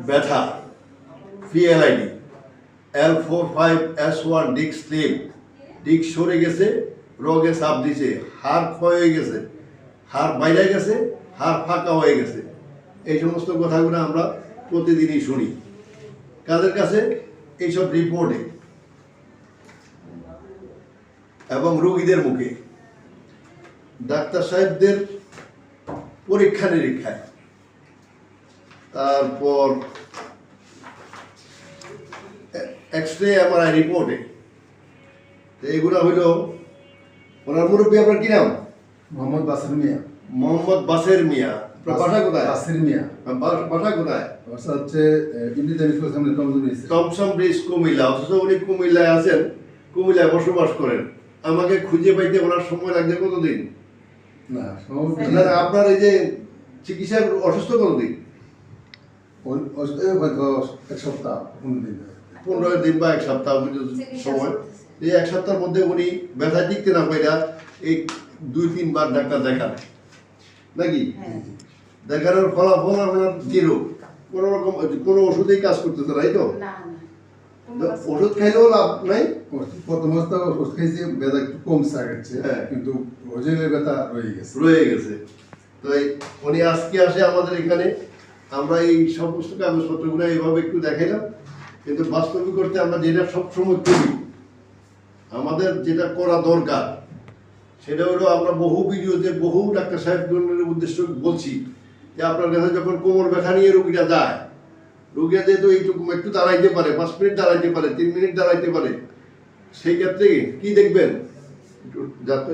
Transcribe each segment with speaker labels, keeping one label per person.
Speaker 1: ব্যথা PLID L four five S one disc slip disc সরে গেছে, রোগে চাপ দিছে, হাড় ক্ষয় হয়ে গেছে, হাড় বাইরে গেছে, হাড় ফাঁকা হয়ে গেছে। এই সমস্ত কথাগুলো আমরা প্রতিদিনই শুনি। কাদের কাছে? এইসব রিপোর্টে। এবং রোগীদের মুখে। ডাক্তার সাহেবদের পরীক্ষা নিরীক্ষায় তারপর এক্স রে এমআরআই রিপোর্টে তো এগুলো হইল ওনার মুরব্বী আপনার কি নাম?
Speaker 2: মোহাম্মদ বাসির মিয়া।
Speaker 1: মোহাম্মদ বাসের মিয়া। বাসা কোথায়?
Speaker 2: বাসির মিয়া।
Speaker 1: বাসা কোথায়?
Speaker 2: বাসা হচ্ছে
Speaker 1: টমসম ব্রিজ কুমিল্লা। অথচ উনি কুমিল্লায় আছেন কুমিল্লায় বসবাস করেন। আমাকে খুঁজে পাইতে ওনার সময় লাগছে কতদিন?
Speaker 2: না
Speaker 1: না, আপনার এই যে চিকিৎসার অসুস্থ কতদিন?
Speaker 2: এক সপ্তাহ পনেরো দিন।
Speaker 1: পনেরো দিন বা এক সপ্তাহ পর্যন্ত সময়। এই এক সপ্তাহের মধ্যে উনি ব্যথা টিকতে না পাইরা এই দুই তিনবার ডাক্তার দেখান। নাকি? দেখানোর ফলাফল আপনার জিরো কোনো রকম কোনো ওষুধেই কাজ করতেছে তাই তো? ওষুধ খাইলেও লাভ নাই?
Speaker 2: প্রথম অবস্থা ওষুধ খাইছি ব্যথা একটু কমছে আগের
Speaker 1: হ্যাঁ।
Speaker 2: কিন্তু ওজনের ব্যথা রয়ে গেছে।
Speaker 1: রয়ে গেছে। তো উনি আজকে আসে আমাদের এখানে আমরা এই সমস্ত কাগজপত্রগুলো এইভাবে একটু দেখাইলাম, কিন্তু বাস্তবিক করতে আমরা যেটা সবসময় করি, আমাদের যেটা করা দরকার, সেটা হলো আমরা বহু ভিডিওতে বহু ডাক্তার সাহেবগণের উদ্দেশ্য বলছি যে আপনার কাছে যখন কোমর ব্যথা নিয়ে রুগীরা যায়, রুগীরা যেহেতু এইটুকু একটু দাঁড়াইতে পারে, পাঁচ মিনিট দাঁড়াইতে পারে, তিন মিনিট দাঁড়াইতে পারে, সেই ক্ষেত্রে কি দেখবেন? যাত্রা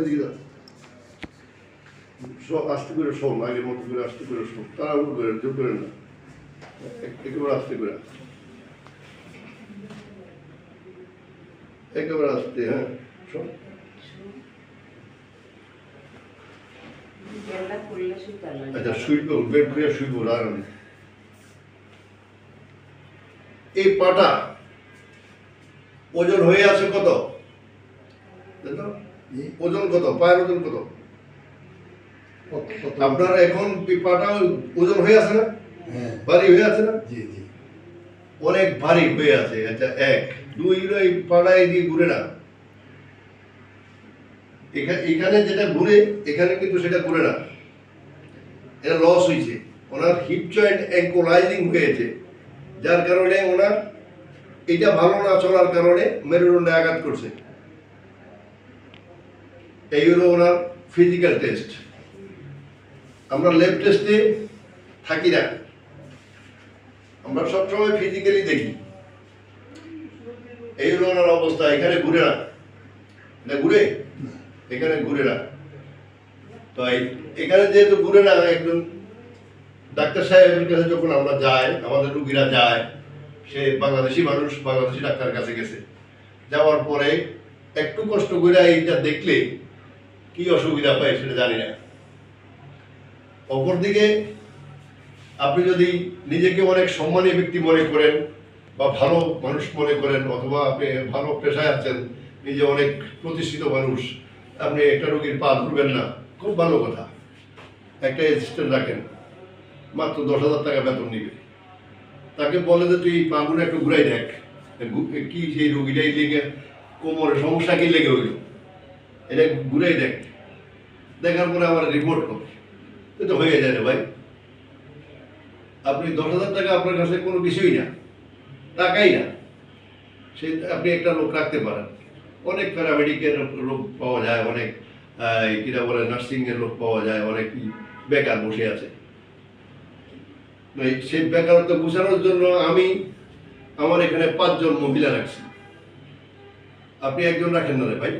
Speaker 1: আস্তে করে শোন আগের মতো করে আস্তে করে শোন তারা তাড়াহুড়ো করে জোর করে না। একেবারে আস্তে করে। একেবারে আস্তে হ্যাঁ শোন। আচ্ছা শুইব বেড করে শুইব আরামে এই পাটা ওজন হয়ে আছে কত? ওজন কত? পায়ের ওজন কত- আপনার এখন এই পাটা ওজন হয়ে আছে না?
Speaker 2: হ্যাঁ।
Speaker 1: ভারী হয়ে আছে না?
Speaker 2: জি জি।
Speaker 1: অনেক ভারী হয়ে আছে আচ্ছা এক। দুই এই পাড়া এদিকে ঘুরে না এখা- এখানে যেটা ঘুরে এখানে কিন্তু সেটা ঘুরে না এটা লস হয়েছে ওনার হিপ জয়েন্ট অ্যাঙ্কোলাইজিং হয়েছে। যার কারণে ওনার এটা ভালো না চলার কারণে মেরুদণ্ডে আঘাত করছে। এই হলো ওনার ফিজিক্যাল টেস্ট আমরা ল্যাব টেস্টে থাকি না। আমরা সবসময় ফিজিক্যালি দেখি। এই হলো ওনার অবস্থা, এখানে ঘুরে না। এটা ঘুরে? এখানে ঘুরে না। তো এখানে যেহেতু ঘুরে না, একজন ডাক্তার সাহেবের কাছে যখন আমরা যাই, আমাদের রুগীরা যায়, সে বাংলাদেশি মানুষ, বাংলাদেশি ডাক্তার কাছে গেছে। যাওয়ার পরে একটু কষ্ট করে এইটা দেখলে কি অসুবিধা পায় সেটা জানি না। অপরদিকে, আপনি যদি নিজেকে অনেক সম্মানী ব্যক্তি মনে করেন, বা ভালো মানুষ মনে করেন, অথবা আপনি ভালো পেশায় আছেন, নিজে অনেক প্রতিষ্ঠিত মানুষ, আপনি একটা রোগীর পা ধরবেন না। খুব ভালো কথা। একটা অ্যাসিস্ট্যান্ট রাখেন। মাত্র দশ হাজার টাকা বেতন নিবে। তাকে বলে যে, তুই পাগুলো একটু ঘুরাই দেখ। কি সেই রোগীটাই লেগে কোমরের সমস্যা কি লেগে হইল এটা ঘুরাই দেখ। দেখার পরে আমার রিপোর্ট হবে তো হয়ে যায় রে ভাই। আপনি দশ হাজার টাকা আপনার কাছে কোনো কিছুই না, টাকাই না। সে আপনি একটা লোক রাখতে পারেন। অনেক প্যারামেডিকের লোক পাওয়া যায়, অনেক কিরা বলে নার্সিংয়ের লোক পাওয়া যায়, অনেক বেকার বসে আছে। সেই বেকারত্ব বোঝানোর জন্য আমি আমার এখানে পাঁচজন মহিলা রাখছি। আপনি একজন রাখেন না রে ভাই।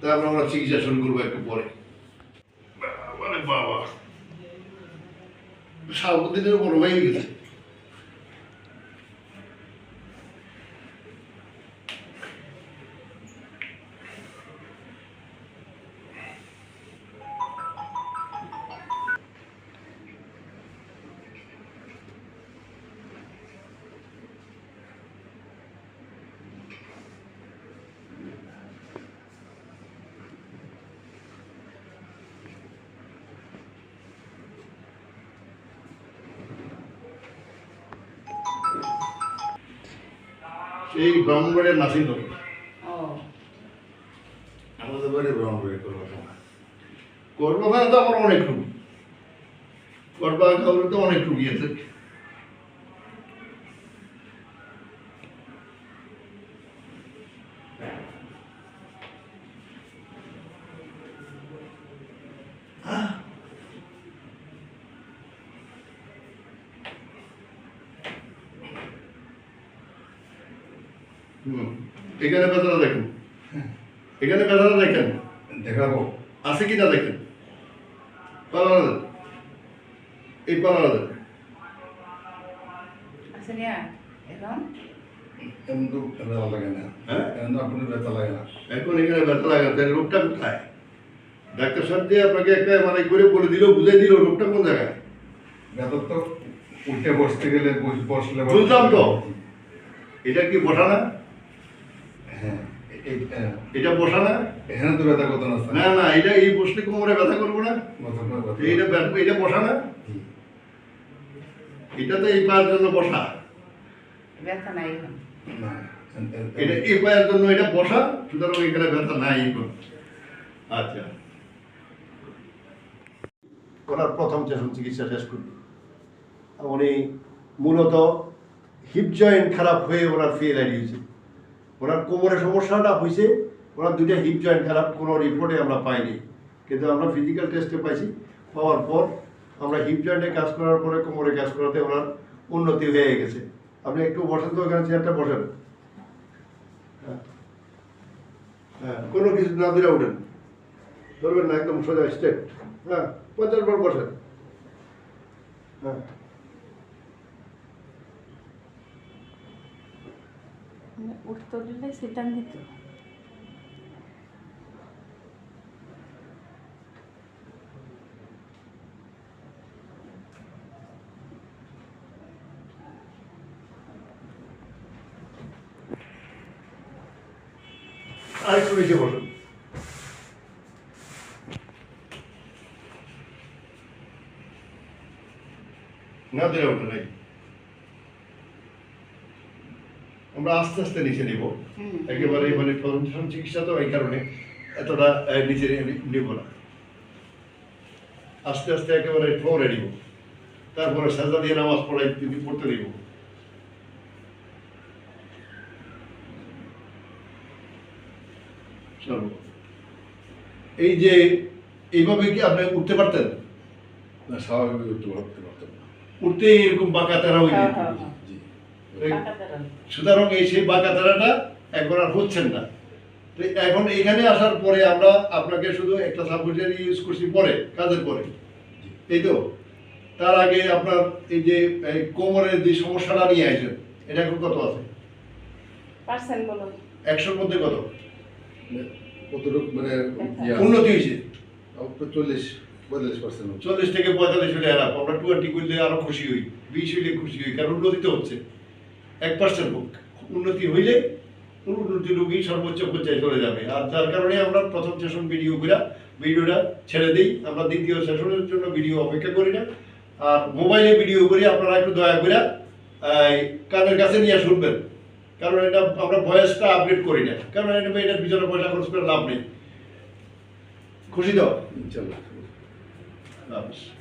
Speaker 1: তারপর আমরা চিকিৎসা শুরু করব একটু পরে মানে বাবা সারাদিনের বড় হয়ে গেছে সেই ব্রাহ্মণবাড়ির নাসির
Speaker 3: লোক
Speaker 4: আমাদের বাড়ি ব্রাহ্মণবাড়ি করব
Speaker 1: করবাখানে তো আমার অনেক রুগী। করবা তো অনেক রুগী আছে। এখানে ব্যথাটা দেখেন। এখানে ব্যথাটা দেখেন।
Speaker 4: দেখাবো।
Speaker 1: আছে কি না দেখেন? পালানা দেন এই পালানা দেন
Speaker 3: এখন?
Speaker 4: ব্যথা লাগে না।
Speaker 1: হ্যাঁ?
Speaker 4: এমন তো ব্যথা লাগে না।
Speaker 1: এখন এখানে ব্যথা লাগে তাহলে রোগটা কোথায়? ডাক্তার সাহেব যে আপনাকে একটা মানে করে বলে দিল বুঝাই দিল রোগটা কোন জায়গায়?
Speaker 4: ব্যথা তো উঠে বসতে গেলে বসলে
Speaker 1: বুঝলাম তো। এটা কি বসা না?
Speaker 4: হ্যাঁ। হ্যাঁ,
Speaker 1: এটা বসা না?
Speaker 4: এখানে তো ব্যথা কত না
Speaker 1: না না এটা এই বসলে কোমরে ব্যথা করব না? ব্যথা- এটা বসা না? এটা তো এই পায়ের জন্য বসা।
Speaker 3: ব্যথা নাই
Speaker 1: এটা এই পায়ের জন্য এটা বসা সুতরাং এখানে ব্যথা নাই আচ্ছা। ওনার প্রথম সেশন চিকিৎসা শেষ করবে উনি মূলত হিপ জয়েন্ট খারাপ হয়ে ওনার ফেল হয়েছে ওনার কোমরের সমস্যাটা হয়েছে ওনার দুইটা হিপ জয়েন্ট খারাপ, কোনো রিপোর্টে আমরা পাইনি। কিন্তু আমরা ফিজিক্যাল টেস্টে পাইছি, পাওয়ার পর আমরা হিপ জয়েন্টে কাজ করার পরে কোমরে কাজ করাতে ওনার উন্নতি হয়ে গেছে। আপনি একটু বসেন তো এখানে চেয়ারটা বসেন। হ্যাঁ। হ্যাঁ কোনো কিছু না দিলে উঠেন। ধরবেন না, একদম সোজা স্টেট হ্যাঁ পঞ্চাশ বার বসেন। হ্যাঁ।
Speaker 3: উঠতে দিলে সেটা দিত
Speaker 1: আর একটু নিচে বসুন না দিলে ওঠে নাই আমরা আস্তে আস্তে নিচে নিব। একেবারে মানে প্রথম চিকিৎসা তো এই কারণে এতটা নিচে নি- নিব না। আস্তে আস্তে একেবারে ফ্লোরে নিব। তারপরে সাজা দিয়ে নামাজ পড়াই তিনি পড়তে দিব। এই যে এইভাবে কি আপনি উঠতে পারতেন?
Speaker 4: না স্বাভাবিক ভাবতে পারতাম না।
Speaker 1: উঠতে এরকম বাঁকা তেরা হয়ে। সুতরাং এই সেই বাঁকা তারাটা এখন আর হচ্ছেন না। তো এখন এখানে আসার পরে আমরা আপনাকে শুধু একটা সাবজেক্ট ইউজ করছি পরে কাজের পরে। এই তো? তার আগে আপনার এই যে কোমরের যে সমস্যাটা নিয়ে আসেন এটা এখন কত আছে? একশোর মধ্যে কত?
Speaker 4: কতটুকু মানে
Speaker 1: উন্নতি হয়েছে।
Speaker 4: চল্লিশ পঁয়তাল্লিশ পার্সেন্ট।
Speaker 1: চল্লিশ থেকে পঁয়তাল্লিশ হলে এরাপ আমরা টোয়েন্টি করলে আরও খুশি হই বিশ হইলে খুশি হই কারণ উন্নতি তো হচ্ছে। এক পার্সেন্ট হোক উন্নতি হইলে উন্নতি রোগী সর্বোচ্চ পর্যায়ে চলে যাবে। আর যার কারণে আমরা প্রথম সেশন ভিডিও করে ভিডিওটা ছেড়ে দিই। আমরা দ্বিতীয় সেশনের জন্য ভিডিও অপেক্ষা করি না। আর মোবাইলে ভিডিও করি আপনারা একটু দয়া করে কানের কাছে নিয়ে শুনবেন। কারণ এটা আমরা ভয়েসটা আপডেট করি না। কারণ এটা এটার পিছনে পয়সা খরচ করে লাভ নেই। খুশি তো?
Speaker 4: ইনশাল্লাহ।
Speaker 1: লাভ